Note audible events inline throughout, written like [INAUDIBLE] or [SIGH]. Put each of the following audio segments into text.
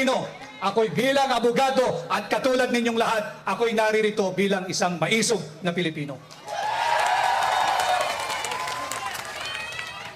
Pilipino. Ako'y bilang abogado at katulad ninyong lahat, ako'y naririto bilang isang maisog na Pilipino.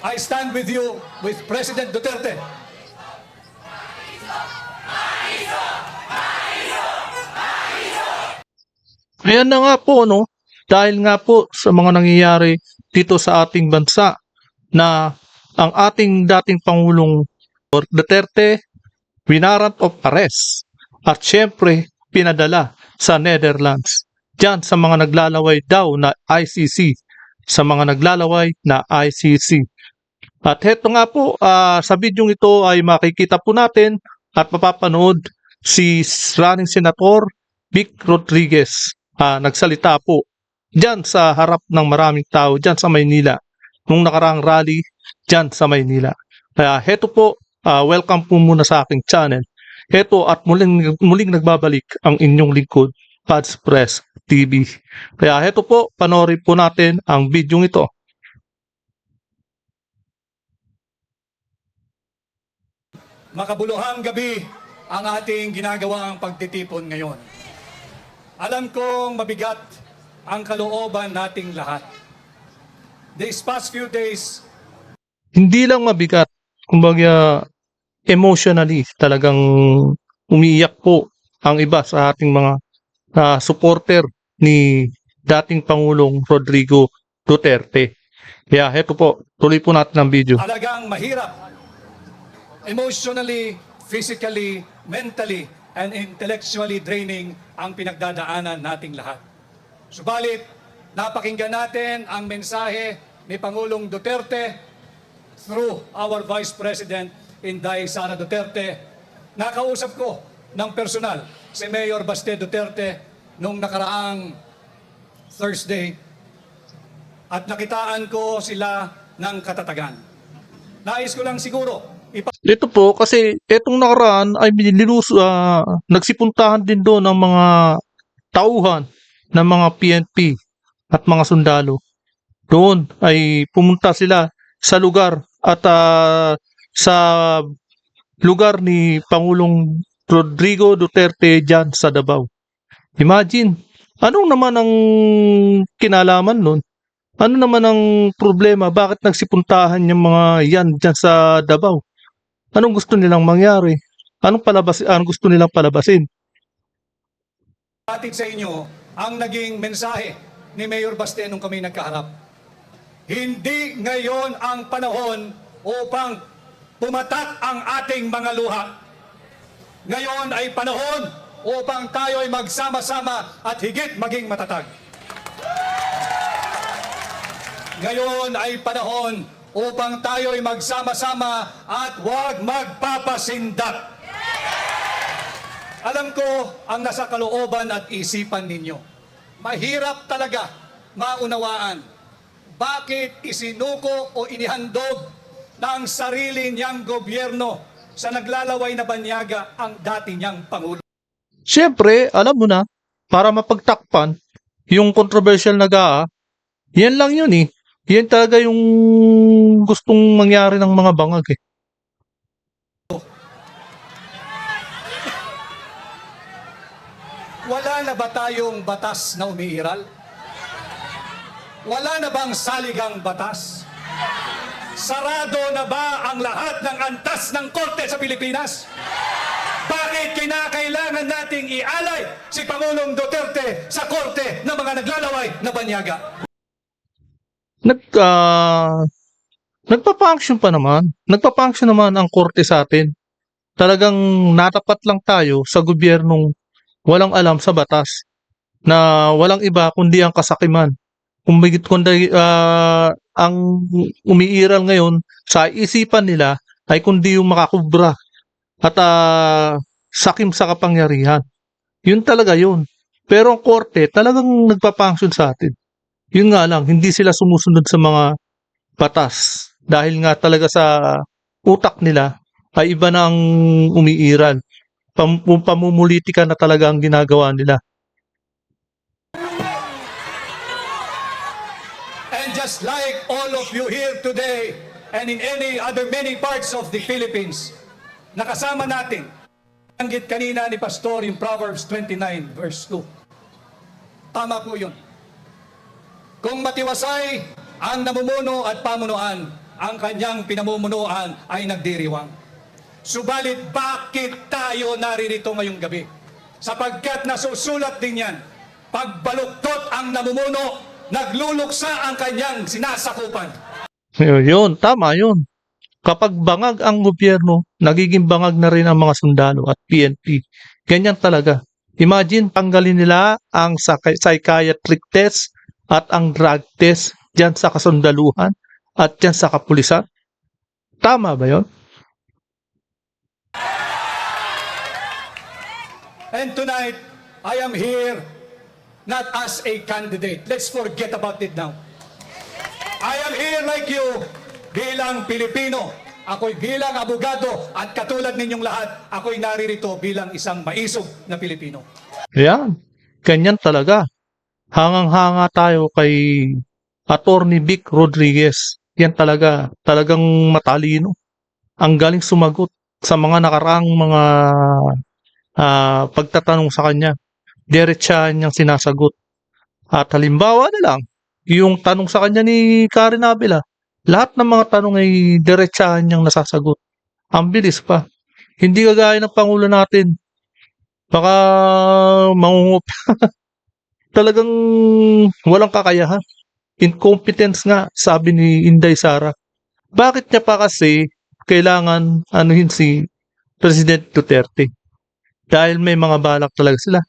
I stand with you with President Duterte. Ayan na nga po, no? Dahil nga po sa mga nangyayari dito sa ating bansa na ang ating dating Pangulong Duterte winarant of arrest at syempre pinadala sa Netherlands. Diyan sa mga naglalaway daw na ICC, sa mga naglalaway na ICC. At heto nga po, ah, sa video ito ay makikita po natin at mapapanood si running senator Vic Rodriguez ah, nagsalita po diyan sa harap ng maraming tao diyan sa Maynila nung nakaraang rally diyan sa Maynila. Kaya heto po, ah, welcome po muna sa aking channel. Heto at muling, muling nagbabalik ang inyong lingkod, Pads Press TV. Kaya heto po, panoorin po natin ang video ito. Makabuluhang gabi ang ating ginagawang pagtitipon ngayon. Alam kong mabigat ang kalooban nating lahat. These past few days, Hindi lang mabigat, kumbaga emotionally talagang umiiyak po ang iba sa ating mga ah, supporter ni dating Pangulong Rodrigo Duterte. Kaya heto po, tuloy po natin ang video. talagang mahirap. Emotionally, physically, mentally, and intellectually draining ang pinagdadaanan nating lahat. Subalit, napakinggan natin ang mensahe ni Pangulong Duterte through our Vice President Inday Sara Duterte. Nakausap ko ng personal si Mayor Baste Duterte nung nakaraang Thursday at nakitaan ko sila ng katatagan. Nais ko lang siguro ipa- Ito po kasi etong nakaraan ay nilus ah, nagsipuntahan din doon ng mga tauhan ng mga PNP at mga sundalo. Doon ay pumunta sila sa lugar at ah, sa lugar ni Pangulong Rodrigo Duterte dyan sa Davao. Imagine, anong naman ang kinalaman nun? Ano naman ang problema? Bakit nagsipuntahan yung mga yan dyan sa Davao? Anong gusto nilang mangyari? Anong palabas anong gusto nilang palabasin? Atid sa inyo ang naging mensahe ni Mayor Baste nung kami nagkaharap. Hindi ngayon ang panahon upang pumatak ang ating mga luha. Ngayon ay panahon upang tayo ay magsama-sama at higit maging matatag. Ngayon ay panahon upang tayo ay magsama-sama at huwag magpapasindak. Alam ko ang nasa kalooban at isipan ninyo. Mahirap talaga maunawaan bakit isinuko o inihandog ng sarili niyang gobyerno sa naglalaway na banyaga ang dati niyang Pangulo. Siyempre, alam mo na, para mapagtakpan yung controversial na GAA, yan lang yun eh. Yan talaga yung gustong mangyari ng mga bangag eh. Wala na ba tayong batas na umiiral? Wala na bang saligang batas? Sarado na ba ang lahat ng antas ng korte sa Pilipinas? Bakit kinakailangan nating ialay si Pangulong Duterte sa korte ng mga naglalaway na banyaga? Nag, ah, nagpa-function pa naman. Nagpa-function naman ang korte sa atin. Talagang natapat lang tayo sa gobyernong walang alam sa batas na walang iba kundi ang kasakiman. Kumigit kundi ah, ang umiiral ngayon sa isipan nila ay kundi yung makakubra at ah, sakim sa kapangyarihan. Yun talaga yun. Pero ang korte talagang nagpa-function sa atin. Yun nga lang, hindi sila sumusunod sa mga batas. Dahil nga talaga sa utak nila ay iba na ang umiiral. Pam pamumulitika na talaga ang ginagawa nila. Just like all of you here today and in any other many parts of the Philippines, nakasama natin Anggit kanina ni Pastor yung Proverbs 29 verse 2. Tama po yun. Kung matiwasay ang namumuno at pamunuan, ang kanyang pinamumunuan ay nagdiriwang. Subalit bakit tayo naririto ngayong gabi? Sapagkat nasusulat din yan, pagbaluktot ang namumuno, nagluluksa ang kanyang sinasakupan. Yun, yun, tama yun. Kapag bangag ang gobyerno, nagiging bangag na rin ang mga sundalo at PNP. Ganyan talaga. Imagine, tanggalin nila ang psychi- psychiatric test at ang drug test dyan sa kasundaluhan at dyan sa kapulisan. Tama ba yun? And tonight, I am here not as a candidate. Let's forget about it now. I am here like you bilang Pilipino. Ako'y bilang abogado at katulad ninyong lahat, ako'y naririto bilang isang maisog na Pilipino. Yan. Ganyan talaga. Hangang-hanga tayo kay Attorney Vic Rodriguez. Yan talaga. Talagang matalino. Ang galing sumagot sa mga nakaraang mga ah, pagtatanong sa kanya. Diretsahan niyang sinasagot. At halimbawa na lang, yung tanong sa kanya ni Karen Abela, lahat ng mga tanong ay diretsahan niyang nasasagot. Ang bilis pa. Hindi kagaya ng Pangulo natin. Baka mangungup. [LAUGHS] Talagang walang kakayahan. Incompetence nga, sabi ni Inday Sara. Bakit niya pa kasi kailangan anuhin si President Duterte? Dahil may mga balak talaga sila.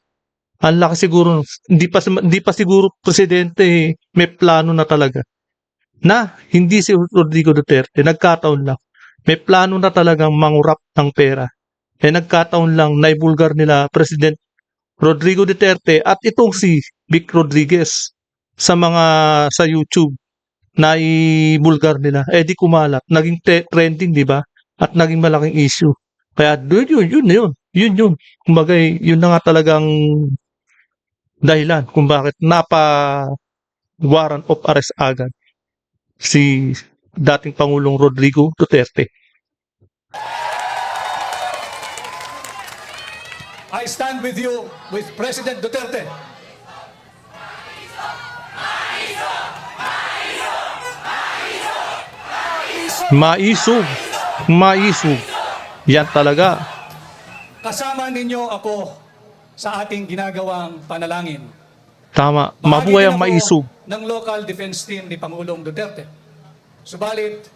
Ang laki siguro, hindi pa, hindi pa siguro presidente eh, may plano na talaga. Na, hindi si Rodrigo Duterte, nagkataon lang. May plano na talagang mangurap ng pera. Eh nagkataon lang naibulgar nila President Rodrigo Duterte at itong si Vic Rodriguez sa mga sa YouTube na ibulgar nila. Eh di kumalat. Naging trending, di ba? At naging malaking issue. Kaya yun, yun, yun na yun. Yun yun. Kumbaga, yun na nga talagang dahilan kung bakit napa warrant of arrest agad si dating Pangulong Rodrigo Duterte. I stand with you, with President Duterte. Maisog. Maisog. Yan talaga. Kasama ninyo ako sa ating ginagawang panalangin. Tama. Mabuhay ang maisog. ng local defense team ni Pangulong Duterte. Subalit,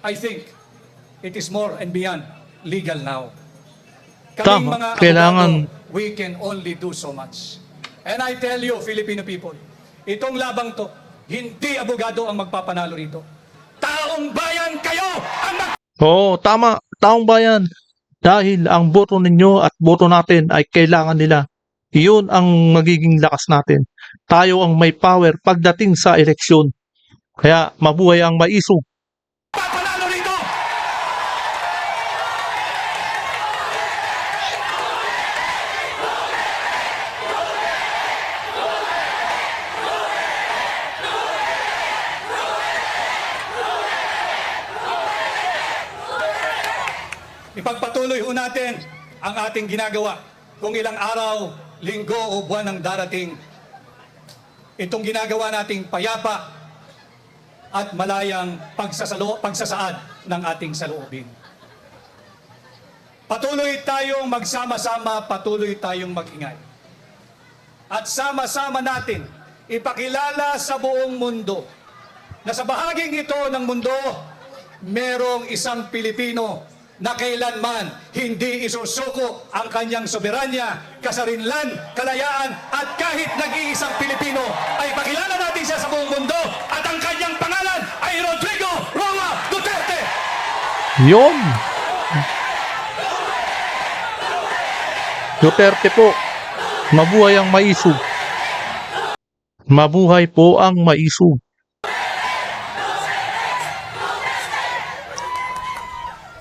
I think it is more and beyond legal now. Kaming Tama. mga Kailangan- abogado, we can only do so much. And I tell you, Filipino people, itong labang to, hindi abogado ang magpapanalo rito. Taong bayan kayo ang mag Oo, tama. Taong bayan. Dahil ang boto ninyo at boto natin ay kailangan nila. Iyon ang magiging lakas natin. Tayo ang may power pagdating sa eleksyon. Kaya mabuhay ang maisog. papanalo rito! Ipagpatuloy ho natin ang ating ginagawa. Kung ilang araw, linggo o buwan ang darating, itong ginagawa nating payapa at malayang pagsasalo, pagsasaad ng ating saloobin. Patuloy tayong magsama-sama, patuloy tayong mag-ingay. At sama-sama natin ipakilala sa buong mundo na sa bahaging ito ng mundo, merong isang Pilipino na kailanman hindi isusuko ang kanyang soberanya, kasarinlan, kalayaan, at kahit nag-iisang Pilipino ay pakilala natin siya sa buong mundo at ang kanyang pangalan ay Rodrigo Roma Duterte! Yon! Duterte po, mabuhay ang maisog. Mabuhay po ang maisog.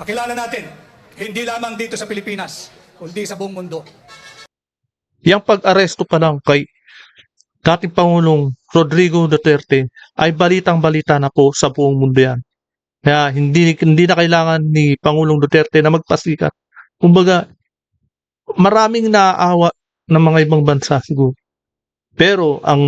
Pakilala natin, hindi lamang dito sa Pilipinas, kundi sa buong mundo. Yang pag-aresto pa lang kay dating Pangulong Rodrigo Duterte ay balitang-balita na po sa buong mundo yan. Kaya hindi, hindi na kailangan ni Pangulong Duterte na magpasikat. Kumbaga, maraming naaawa ng mga ibang bansa siguro. Pero ang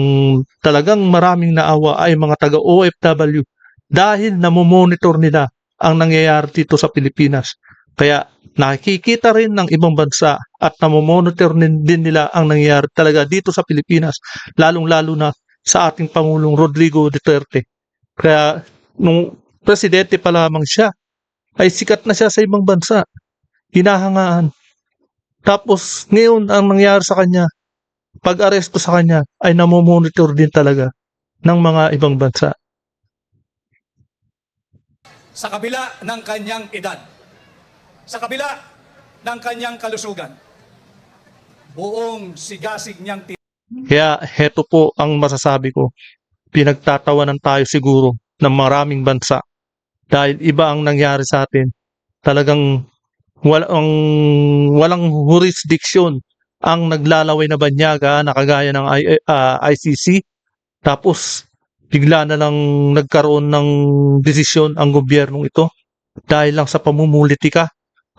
talagang maraming naawa ay mga taga OFW dahil namomonitor nila ang nangyayari dito sa Pilipinas. Kaya nakikita rin ng ibang bansa at namomonitor din, nila ang nangyayari talaga dito sa Pilipinas, lalong-lalo na sa ating Pangulong Rodrigo Duterte. Kaya nung presidente pa lamang siya, ay sikat na siya sa ibang bansa. Hinahangaan. Tapos ngayon ang nangyari sa kanya, pag-aresto sa kanya ay namomonitor din talaga ng mga ibang bansa. Sa kabila ng kanyang edad, sa kabila ng kanyang kalusugan, buong sigasig niyang Kaya heto po ang masasabi ko. Pinagtatawanan tayo siguro ng maraming bansa dahil iba ang nangyari sa atin. Talagang walang, walang jurisdiction ang naglalaway na banyaga na kagaya ng I- ah, ICC. Tapos bigla na lang nagkaroon ng desisyon ang gobyernong ito dahil lang sa pamumulitika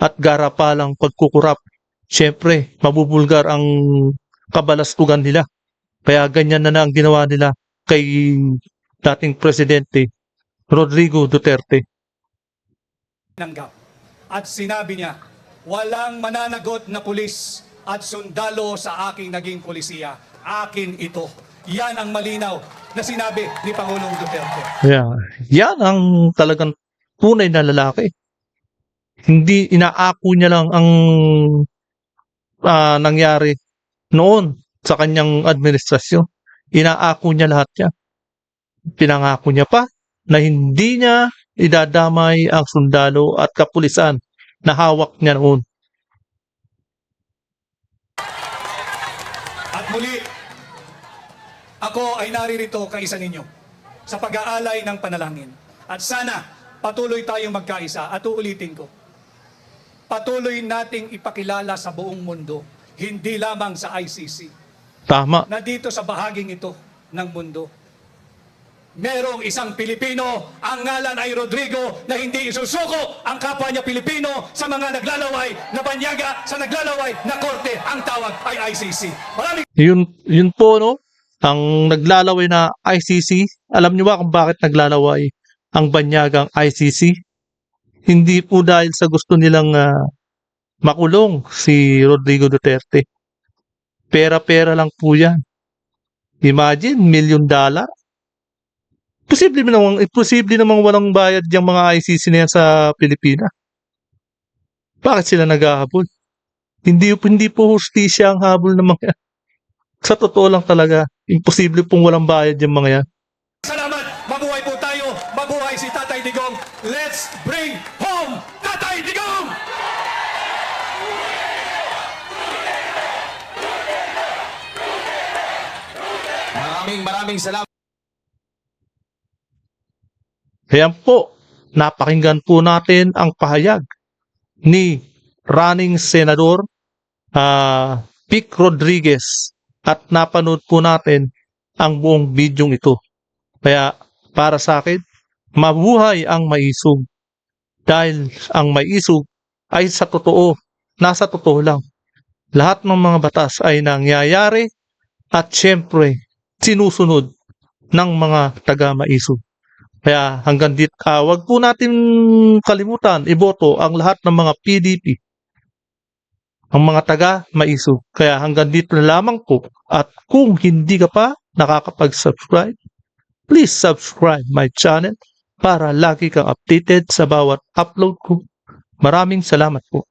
at garapalang pagkukurap. Siyempre, mabubulgar ang kabalastugan nila. Kaya ganyan na na ang ginawa nila kay dating presidente Rodrigo Duterte. tinanggap. At sinabi niya, walang mananagot na pulis at sundalo sa aking naging polisiya. Akin ito. Yan ang malinaw na sinabi ni Pangulong Duterte. Yeah. Yan ang talagang tunay na lalaki. Hindi inaako niya lang ang ah, nangyari noon sa kanyang administrasyon. Inaako niya lahat yan. Pinangako niya pa na hindi niya idadamay ang sundalo at kapulisan na hawak niya noon. At muli, ako ay naririto kaisa ninyo sa pag-aalay ng panalangin. At sana patuloy tayong magkaisa at uulitin ko. Patuloy nating ipakilala sa buong mundo, hindi lamang sa ICC, Tama. na dito sa bahaging ito ng mundo. Merong isang Pilipino, ang ngalan ay Rodrigo, na hindi isusuko ang kapwa niya Pilipino sa mga naglalaway na banyaga, sa naglalaway na korte. Ang tawag ay ICC. Maraming Yun, yun po, no? Ang naglalaway na ICC, alam niyo ba kung bakit naglalaway ang banyagang ICC? Hindi po dahil sa gusto nilang ah, makulong si Rodrigo Duterte. Pera-pera lang po yan. Imagine, million dollar. Posible namang, imposible namang walang bayad yung mga ICC na yan sa Pilipinas. Bakit sila naghahabol? Hindi, hindi po hustisya ang habol ng mga sa totoo lang talaga, imposible pong walang bayad yung mga yan. salamat. Mabuhay po tayo. Mabuhay si Tatay Digong. Let's bring home Tatay Digong! Maraming maraming salamat. Ayan po, napakinggan po natin ang pahayag ni running senador ah Vic Rodriguez at napanood po natin ang buong bidyong ito. Kaya para sa akin, mabuhay ang maisog. Dahil ang maisog ay sa totoo, nasa totoo lang. Lahat ng mga batas ay nangyayari at syempre sinusunod ng mga taga-maisog. Kaya hanggang dito, ah, wag po natin kalimutan, iboto ang lahat ng mga PDP, ang mga taga-maisog. Kaya hanggang dito na lamang po. At kung hindi ka pa nakakapag-subscribe, please subscribe my channel para lagi kang updated sa bawat upload ko. Maraming salamat po.